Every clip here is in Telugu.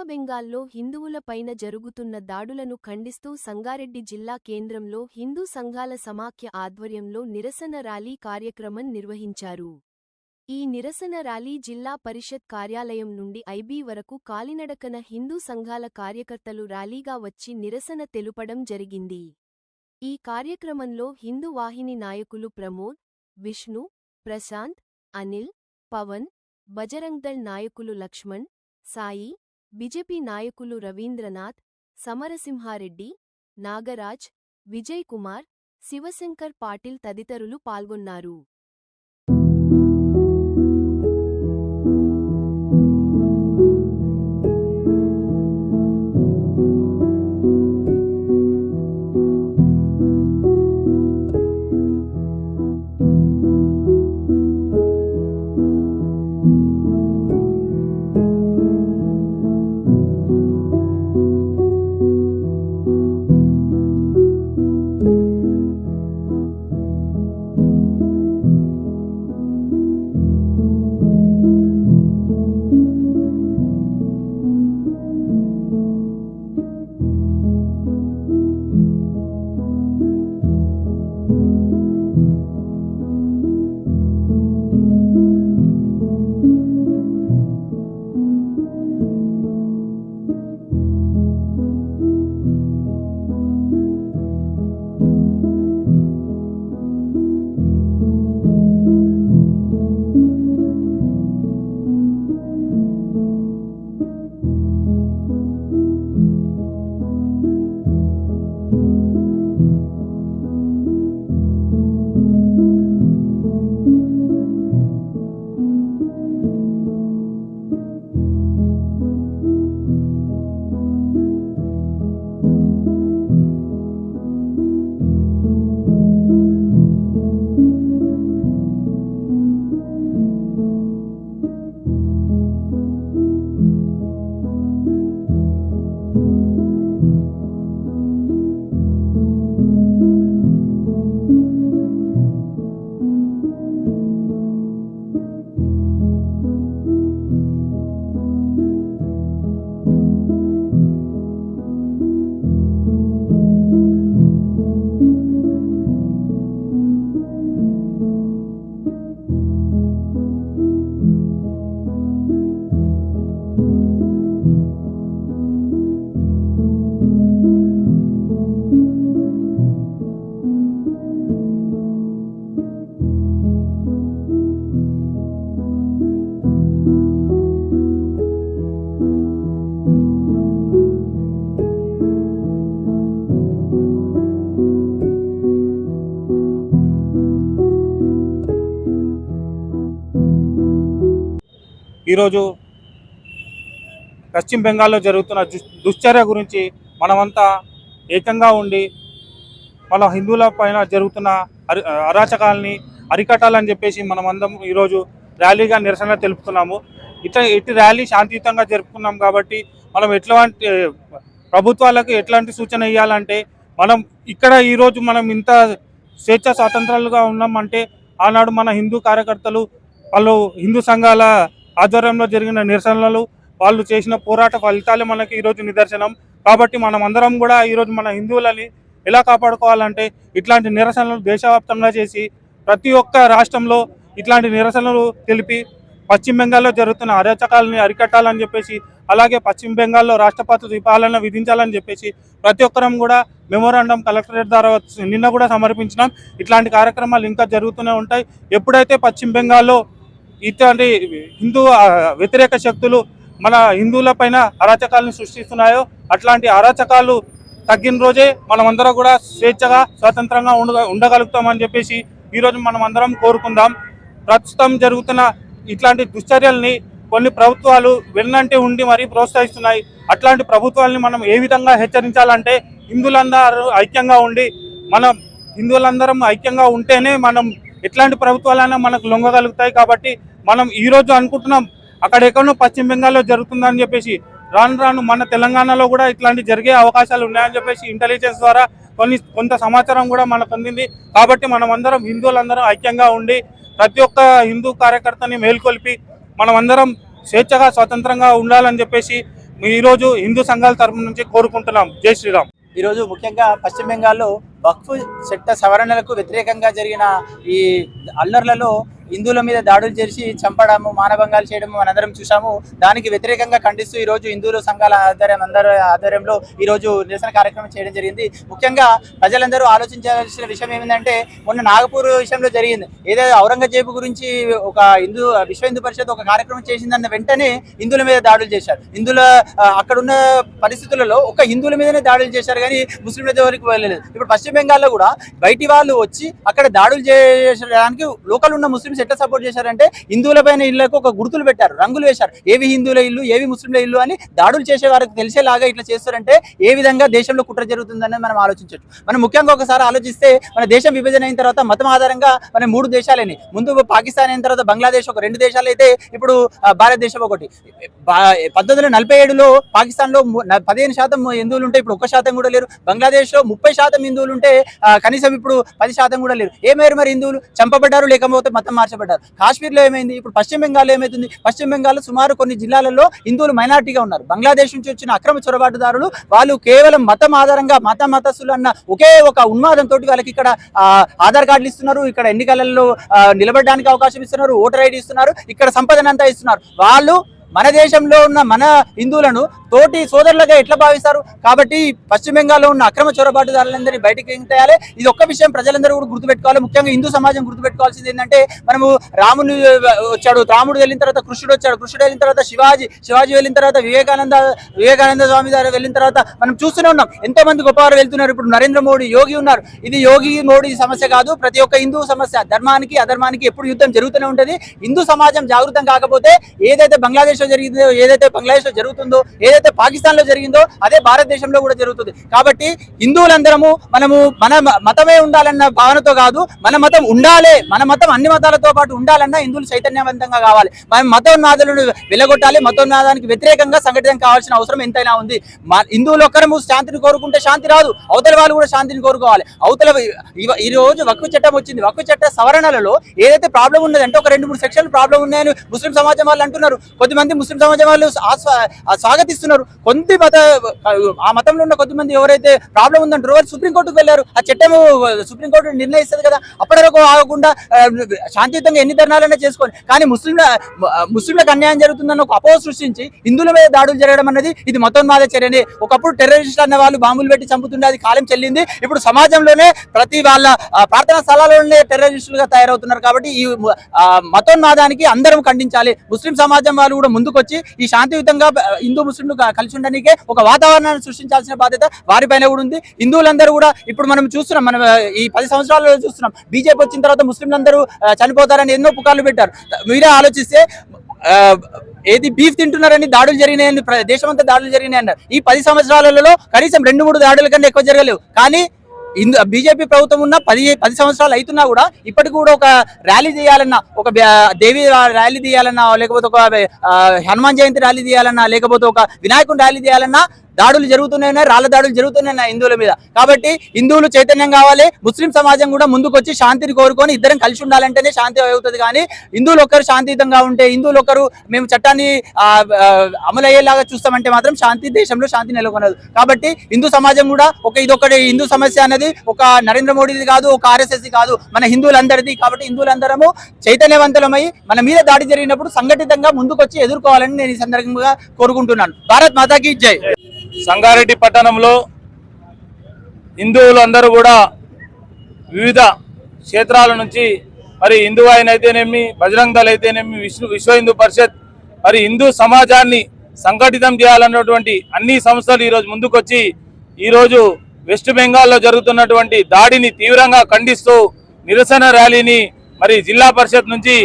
పశ్చిమ బెంగాల్లో హిందువులపైన జరుగుతున్న దాడులను ఖండిస్తూ సంగారెడ్డి జిల్లా కేంద్రంలో హిందూ సంఘాల సమాఖ్య ఆధ్వర్యంలో నిరసన ర్యాలీ కార్యక్రమం నిర్వహించారు. ఈ నిరసన ర్యాలీ జిల్లా పరిషత్ కార్యాలయం నుండి ఐబీ వరకు కాలినడకన హిందూ సంఘాల కార్యకర్తలు ర్యాలీగా వచ్చి నిరసన తెలుపడం జరిగింది. ఈ కార్యక్రమంలో హిందూ వాహిని నాయకులు ప్రమోద్ విష్ణు ప్రశాంత్ అనిల్ పవన్ బజరంగ్దళ్ నాయకులు లక్ష్మణ్ సాయి బీజేపీ నాయకులు రవీంద్రనాథ్ సమరసింహారెడ్డి నాగరాజ్ విజయ్ కుమార్ శివశంకర్ పాటిల్ తదితరులు పాల్గొన్నారు. ఈరోజు పశ్చిమ బెంగాల్లో జరుగుతున్న దుశ్చర్య గురించి మనమంతా ఏకంగా ఉండి మన హిందువుల పైన జరుగుతున్న అరి అరాచకాలని అరికట్టాలని చెప్పేసి మనమందరం ఈరోజు ర్యాలీగా నిరసన తెలుపుతున్నాము. ఇట్లా ఇటు ర్యాలీ శాంతియుతంగా జరుపుకున్నాం కాబట్టి మనం ఎట్లాంటి ప్రభుత్వాలకు ఎట్లాంటి సూచన ఇవ్వాలంటే మనం ఇక్కడ ఈరోజు మనం ఇంత స్వేచ్ఛ స్వాతంత్రాలుగా ఉన్నామంటే ఆనాడు మన హిందూ కార్యకర్తలు వాళ్ళు హిందూ సంఘాల ఆధ్వర్యంలో జరిగిన నిరసనలు వాళ్ళు చేసిన పోరాట ఫలితాలే మనకి ఈరోజు నిదర్శనం. కాబట్టి మనం అందరం కూడా ఈరోజు మన హిందువులని ఎలా కాపాడుకోవాలంటే ఇట్లాంటి నిరసనలు దేశవ్యాప్తంగా చేసి ప్రతి ఒక్క రాష్ట్రంలో ఇట్లాంటి నిరసనలు తెలిపి పశ్చిమ బెంగాల్లో జరుగుతున్న అరాచకాలని అరికట్టాలని చెప్పేసి అలాగే పశ్చిమ బెంగాల్లో రాష్ట్రపతి పాలన విధించాలని చెప్పేసి ప్రతి ఒక్కరం కూడా మెమోరాండం కలెక్టరేట్ ద్వారా వచ్చి- నిన్న కూడా సమర్పించినాం. ఇట్లాంటి కార్యక్రమాలు ఇంకా జరుగుతూనే ఉంటాయి. ఎప్పుడైతే పశ్చిమ బెంగాల్లో ఇట్లాంటి హిందూ వ్యతిరేక శక్తులు మన హిందువుల పైన అరాచకాలను సృష్టిస్తున్నాయో అట్లాంటి అరాచకాలు తగ్గిన రోజే మనమందరం కూడా స్వేచ్ఛగా స్వతంత్రంగా ఉండ ఉండగలుగుతామని చెప్పేసి ఈరోజు మనం అందరం కోరుకుందాం. ప్రస్తుతం జరుగుతున్న ఇట్లాంటి దుశ్చర్యల్ని కొన్ని ప్రభుత్వాలు వెన్నంటే ఉండి మరీ ప్రోత్సహిస్తున్నాయి. అట్లాంటి ప్రభుత్వాలని మనం ఏ విధంగా హెచ్చరించాలంటే హిందువులందరూ ఐక్యంగా ఉండి మనం హిందువులందరం ఐక్యంగా ఉంటేనే మనం ఎట్లాంటి ప్రభుత్వాలైనా మనకు లొంగగలుగుతాయి కాబట్టి మనం ఈ రోజు అనుకుంటున్నాం అక్కడెక్కడో పశ్చిమ బెంగాల్లో జరుగుతుందని చెప్పేసి రాను రాను మన తెలంగాణలో కూడా ఇట్లాంటి జరిగే అవకాశాలు ఉన్నాయని చెప్పేసి ఇంటెలిజెన్స్ ద్వారా కొన్ని కొంత సమాచారం కూడా మనకు అందింది. కాబట్టి మనం అందరం హిందువులందరం ఐక్యంగా ఉండి ప్రతి ఒక్క హిందూ కార్యకర్తని మేల్కొల్పి మనమందరం స్వేచ్ఛగా స్వతంత్రంగా ఉండాలని చెప్పేసి ఈరోజు హిందూ సంఘాల తరపు నుంచి కోరుకుంటున్నాం. జై శ్రీరామ్. ఈరోజు ముఖ్యంగా పశ్చిమ బెంగాల్లో వక్ఫ్ చట్ట సవరణలకు వ్యతిరేకంగా జరిగిన ఈ అల్లర్లలో హిందువుల మీద దాడులు చేసి చంపడము మానభంగాలు చేయడము మనందరం చూసాము దానికి వ్యతిరేకంగా ఖండిస్తూ ఈ రోజు హిందువుల సంఘాల ఆధ్వర్యం అందరి ఆధ్వర్యంలో ఈ రోజు నిరసన కార్యక్రమం చేయడం జరిగింది. ముఖ్యంగా ప్రజలందరూ ఆలోచించాల్సిన విషయం ఏమిటంటే మొన్న నాగపూర్ విషయంలో జరిగింది. ఏదో ఔరంగజేబు గురించి ఒక హిందూ విశ్వ హిందూ పరిషత్ ఒక కార్యక్రమం చేసిందన్న వెంటనే హిందువుల మీద దాడులు చేశారు. హిందువుల అక్కడున్న పరిస్థితులలో ఒక హిందువుల మీదనే దాడులు చేశారు కానీ ముస్లింల జోలికి వెళ్ళలేదు. ఇప్పుడు పశ్చిమ బెంగాల్లో కూడా బయటి వాళ్ళు వచ్చి అక్కడ దాడులు చేయడానికి లోకల్ ఉన్న ముస్లిమ్స్ ఎట్లా సపోర్ట్ చేశారంటే హిందువుల పైన ఇళ్ళకు ఒక గుర్తులు పెట్టారు రంగులు వేశారు. ఏవి హిందువుల ఇల్లు ఏవి ముస్లింల ఇల్లు అని దాడులు చేసే వారికి తెలిసేలాగా ఇట్లా చేస్తారంటే ఏ విధంగా దేశంలో కుట్ర జరుగుతుందని మనం ఆలోచించవచ్చు మనం ముఖ్యంగా ఒకసారి ఆలోచిస్తే మన దేశం విభజన అయిన తర్వాత మతం ఆధారంగా మన మూడు దేశాలని ముందు పాకిస్తాన్ అయిన తర్వాత బంగ్లాదేశ్ ఒక రెండు దేశాలు అయితే ఇప్పుడు భారతదేశం ఒకటి. బా- పంతొమ్మిది వందల నలభై ఏడులో పాకిస్తాన్లో పదిహేను శాతం హిందువులు ఉంటే ఇప్పుడు ఒక్క శాతం కూడా లేరు. బంగ్లాదేశ్లో ముప్పై శాతం హిందువులు ఉంటే కనీసం ఇప్పుడు పది శాతం కూడా లేరు ఏమేరు మరి హిందువులు? చంపబడ్డారు లేకపోతే మతం మార్చబడ్డారు. కాశ్మీర్లో ఏమైంది? ఇప్పుడు పశ్చిమ బెంగాల్ ఏమైతుంది? పశ్చిమ బెంగాల్ సుమారు కొన్ని జిల్లాలలో హిందువులు మైనార్టీగా ఉన్నారు. బంగ్లాదేశ్ నుంచి వచ్చిన అక్రమ చొరబాటుదారులు వాళ్ళు కేవలం మతం ఆధారంగా మత మతస్సులు అన్న ఒకే ఒక ఉన్మాదంతో వాళ్ళకి ఇక్కడ ఆధార్ కార్డులు ఇస్తున్నారు. ఇక్కడ ఎన్నికలలో నిలబడడానికి అవకాశం ఇస్తున్నారు. ఓటర్ ఐడి ఇస్తున్నారు. ఇక్కడ సంపదనంతా ఇస్తున్నారు. వాళ్ళు మన దేశంలో ఉన్న మన హిందువులను తోటి సోదరులుగా ఎట్లా భావిస్తారు? కాబట్టి పశ్చిమ బెంగాల్లో ఉన్న అక్రమ చొరబాటుదారులందరినీ బయటికి తేయాలి ఇది ఒక్క విషయం ప్రజలందరూ కూడా గుర్తుపెట్టుకోవాలి. ముఖ్యంగా హిందూ సమాజం గుర్తుపెట్టుకోవాల్సింది ఏంటంటే మనము రాముని వచ్చాడు. రాముడు వెళ్ళిన తర్వాత కృష్ణుడు వచ్చాడు. కృష్ణుడు వెళ్ళిన తర్వాత శివాజీ శివాజీ వెళ్ళిన తర్వాత వివేకానంద వివేకానంద స్వామి గారు వెళ్ళిన తర్వాత మనం చూస్తూనే ఉన్నాం. ఎంతో మంది గొప్పవారు వెళ్తున్నారు? ఇప్పుడు నరేంద్ర మోడీ యోగి ఉన్నారు. ఇది యోగి మోడీ సమస్య కాదు. ప్రతి ఒక్క హిందూ సమస్య ధర్మానికి అధర్మానికి ఎప్పుడు యుద్ధం జరుగుతూనే ఉంటుంది. హిందూ సమాజం జాగృతం కాకపోతే ఏదైతే బంగ్లాదేశ్ లో జరిగిందో ఏదైతే బంగ్లాదేశ్లో జరుగుతుందో ఏదైతే పాకిస్తాన్లో జరిగిందో అదే భారతదేశంలో కూడా జరుగుతుంది. కాబట్టి హిందువులందరము మనము మన మతమే ఉండాలన్న భావనతో కాదు మన మతం ఉండాలి మన మతం అన్ని మతాలతో పాటు ఉండాలన్న హిందువులు చైతన్యవంతంగా కావాలి. మనం మతోన్మాదులను వెలగొట్టాలి మతోన్మాదానికి వ్యతిరేకంగా సంఘటన కావాల్సిన అవసరం ఎంతైనా ఉంది. హిందువులు ఒక్కరము శాంతిని కోరుకుంటే శాంతి రాదు అవతల వాళ్ళు కూడా శాంతిని కోరుకోవాలి. అవతల ఈ రోజు వక్కు చట్టం వచ్చింది. వక్కు చట్ట సవరణలలో ఏదైతే ప్రాబ్లం ఉన్నదంటే ఒక రెండు మూడు సెక్షన్లు ప్రాబ్లం ఉన్నాయని ముస్లిం సమాజం వాళ్ళు అంటున్నారు. కొద్దిమంది ముస్లిం సమాజం వాళ్ళు స్వాగతిస్తున్నారు. కొంత మత ఆ మతంలో ఉన్న కొద్దిమంది ఎవరైతే ప్రాబ్లం ఉందంటారో వారు సుప్రీంకోర్టుకు వెళ్ళారు. ఆ చట్టము సుప్రీంకోర్టు నిర్ణయిస్తుంది కదా. అప్పటి వరకు ఆగకుండా శాంతియుతంగా ఎన్ని ధర్నాలైనా చేసుకోండి కానీ ముస్లింల ముస్లింలకు అన్యాయం జరుగుతుందన్న ఒక అపోహ సృష్టించి హిందువుల మీద దాడులు జరగడం అనేది ఇది మతోన్మాద చర్యనే. ఒకప్పుడు టెర్రరిస్ట్ అన్న వాళ్ళు బాంబులు పెట్టి చంపుతుండే అది కాలం చెల్లింది. ఇప్పుడు సమాజంలోనే ప్రతి వాళ్ళ ప్రార్థనా స్థలాల్లోనే టెర్రరిస్టులుగా తయారవుతున్నారు కాబట్టి ఈ మతోన్మాదానికి అందరం ఖండించాలి. ముస్లిం సమాజం వాళ్ళు కూడా ముందుకొచ్చి ఈ శాంతియుతంగా హిందూ ముస్లింలు కలిసి ఉండడానికే ఒక వాతావరణాన్ని సృష్టించాల్సిన బాధ్యత వారిపైన కూడా ఉంది. హిందువులందరూ కూడా ఇప్పుడు మనం చూస్తున్నాం మనం ఈ పది సంవత్సరాలలో చూస్తున్నాం బీజేపీ వచ్చిన తర్వాత ముస్లింలందరూ చనిపోతారని ఎన్నో పుకార్లు పెట్టారు. మీరే ఆలోచిస్తే ఆ, ఏది బీఫ్ తింటున్నారని దాడులు జరిగినాయని ప్ర- దేశమంతా దాడులు జరిగినాయి అన్నారు ఈ పది సంవత్సరాలలో కనీసం రెండు మూడు దాడుల కన్నా ఎక్కువ జరగలేవు. కానీ ఇందు బీజేపీ ప్రభుత్వం ఉన్న పది పది సంవత్సరాలు అవుతున్నా కూడా ఇప్పటికి కూడా ఒక ర్యాలీ చేయాలన్నా ఒక దేవి ర్యాలీ తీయాలన్నా లేకపోతే ఒక హనుమాన్ జయంతి ర్యాలీ తీయాలన్నా లేకపోతే ఒక వినాయకుని ర్యాలీ తీయాలన్నా దాడులు జరుగుతూనే ఉన్నాయి రాళ్ళ దాడులు జరుగుతూనే ఉన్నాయి హిందువుల మీద. కాబట్టి హిందువులు చైతన్యం కావాలి ముస్లిం సమాజం కూడా ముందుకొచ్చి శాంతిని కోరుకొని ఇద్దరం కలిసి ఉండాలంటేనే శాంతి అవుతుంది. కానీ హిందువులు ఒక్కరు శాంతియుతంగా ఉంటే హిందువులు ఒకరు మేము చట్టాన్ని అమలయ్యేలాగా అమలు అయ్యేలాగా చూస్తామంటే మాత్రం శాంతి దేశంలో శాంతి నెలకొనదు. కాబట్టి హిందూ సమాజం కూడా ఒక ఇదొకటి హిందూ సమస్య అనేది ఒక నరేంద్ర మోడీది కాదు ఒక ఆర్ఎస్ఎస్ కాదు మన హిందువులందరిది. కాబట్టి హిందువులందరము చైతన్యవంతులమై మన మీద దాడి జరిగినప్పుడు సంఘటితంగా ముందుకొచ్చి ఎదుర్కోవాలని నేను ఈ సందర్భంగా కోరుకుంటున్నాను. భారత్ మాతాకి జై. సంగారెడ్డి పట్టణంలో హిందువులు అందరూ కూడా వివిధ క్షేత్రాల నుంచి మరి హిందూ ఆయన అయితేనేమి బజరంగ్ దళ అయితేనేమి విశ్వ విశ్వ హిందూ పరిషత్ మరి హిందూ సమాజాన్ని సంఘటితం చేయాలన్నటువంటి అన్ని సంస్థలు ఈరోజు ముందుకొచ్చి ఈరోజు వెస్ట్ బెంగాల్లో జరుగుతున్నటువంటి దాడిని తీవ్రంగా ఖండిస్తూ నిరసన ర్యాలీని మరి జిల్లా పరిషత్ నుంచి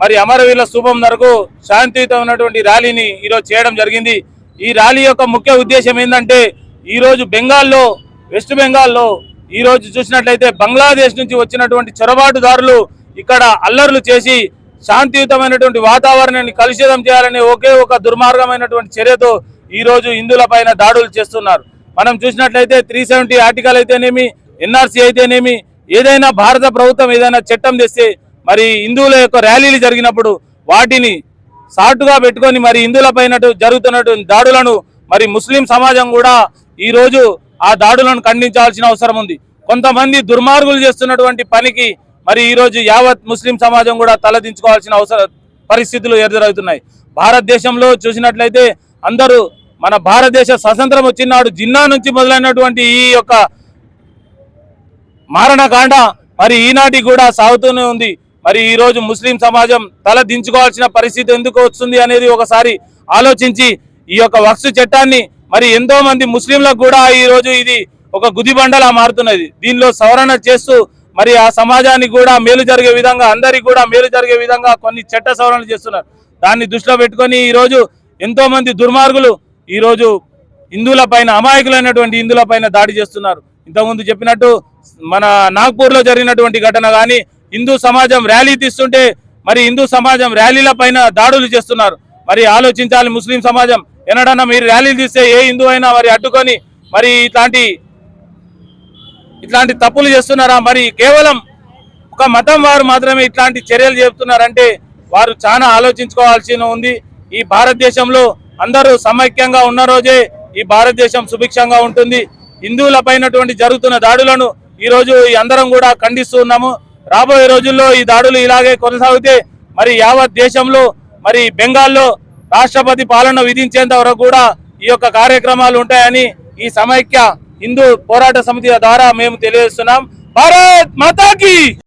మరి అమరవీరుల స్థూపం వరకు శాంతియుతమైనటువంటి ర్యాలీని ఈరోజు చేయడం జరిగింది. ఈ ర్యాలీ యొక్క ముఖ్య ఉద్దేశం ఏంటంటే ఈరోజు బెంగాల్లో వెస్ట్ బెంగాల్లో ఈరోజు చూసినట్లయితే బంగ్లాదేశ్ నుంచి వచ్చినటువంటి చొరబాటుదారులు ఇక్కడ అల్లర్లు చేసి శాంతియుతమైనటువంటి వాతావరణాన్ని కలుషితం చేయాలనే ఒకే ఒక దుర్మార్గమైనటువంటి చర్యతో ఈ రోజు హిందువుల పైన దాడులు చేస్తున్నారు. మనం చూసినట్లయితే త్రీ సెవెంటీ ఆర్టికల్ అయితేనేమి ఎన్ఆర్సీ అయితేనేమి ఏదైనా భారత ప్రభుత్వం ఏదైనా చట్టం తెస్తే మరి హిందువుల యొక్క ర్యాలీలు జరిగినప్పుడు వాటిని సాటుగా పెట్టుకొని మరి హిందువుల జరుగుతున్నటువంటి దాడులను మరి ముస్లిం సమాజం కూడా ఈ రోజు ఆ దాడులను ఖండించాల్సిన అవసరం ఉంది. కొంతమంది దుర్మార్గులు చేస్తున్నటువంటి పనికి మరి ఈరోజు యావత్ ముస్లిం సమాజం కూడా తలదించుకోవాల్సిన అవసర పరిస్థితులు ఎదురవుతున్నాయి. భారతదేశంలో చూసినట్లయితే అందరూ మన భారతదేశ స్వతంత్రం వచ్చినాడు జిన్నా నుంచి మొదలైనటువంటి ఈ యొక్క మారణకాండ మరి ఈనాటి కూడా సాగుతూనే ఉంది. మరి ఈ రోజు ముస్లిం సమాజం తల దించుకోవాల్సిన పరిస్థితి ఎందుకు వస్తుంది అనేది ఒకసారి ఆలోచించి ఈ యొక్క వక్సు చట్టాన్ని మరి ఎంతో మంది ముస్లింలకు కూడా ఈ రోజు ఇది ఒక గుదిబండలా మారుతున్నది. దీనిలో సవరణ చేస్తూ మరి ఆ సమాజానికి కూడా మేలు జరిగే విధంగా అందరికి కూడా మేలు జరిగే విధంగా కొన్ని చట్ట సవరణలు చేస్తున్నారు. దాన్ని దృష్టిలో పెట్టుకొని ఈరోజు ఎంతో మంది దుర్మార్గులు ఈరోజు హిందువుల పైన అమాయకులైనటువంటి హిందువుల పైన దాడి చేస్తున్నారు. ఇంతకుముందు చెప్పినట్టు మన నాగ్పూర్లో జరిగినటువంటి ఘటన కానీ హిందూ సమాజం ర్యాలీ తీస్తుంటే మరి హిందూ సమాజం ర్యాలీల పైన దాడులు చేస్తున్నారు. మరి ఆలోచించాలి ముస్లిం సమాజం. ఎన్నడన్నా మీరు ర్యాలీలు తీస్తే ఏ హిందూ అయినా మరి అడ్డుకొని మరి ఇట్లాంటి ఇట్లాంటి తప్పులు చేస్తున్నారా? మరి కేవలం ఒక మతం వారు మాత్రమే ఇట్లాంటి చర్యలు చేస్తున్నారంటే వారు చాలా ఆలోచించుకోవాల్సి ఉంది. ఈ భారతదేశంలో అందరూ సమైక్యంగా ఉన్న రోజే ఈ భారతదేశం సుభిక్షంగా ఉంటుంది. హిందువుల పైనటువంటి జరుగుతున్న దాడులను ఈరోజు ఈ అందరం కూడా ఖండిస్తూ ఉన్నాము. రాబోయే రోజుల్లో ఈ దాడులు ఇలాగే కొనసాగితే మరి యావత్ దేశంలో మరి బెంగాల్లో రాష్ట్రపతి పాలన విధించేంత వరకు కూడా ఈ యొక్క కార్యక్రమాలు ఉంటాయని ఈ సమైక్య హిందూ పోరాట సమితి ద్వారా మేము తెలియజేస్తున్నాం. భారత్ మాతాకి!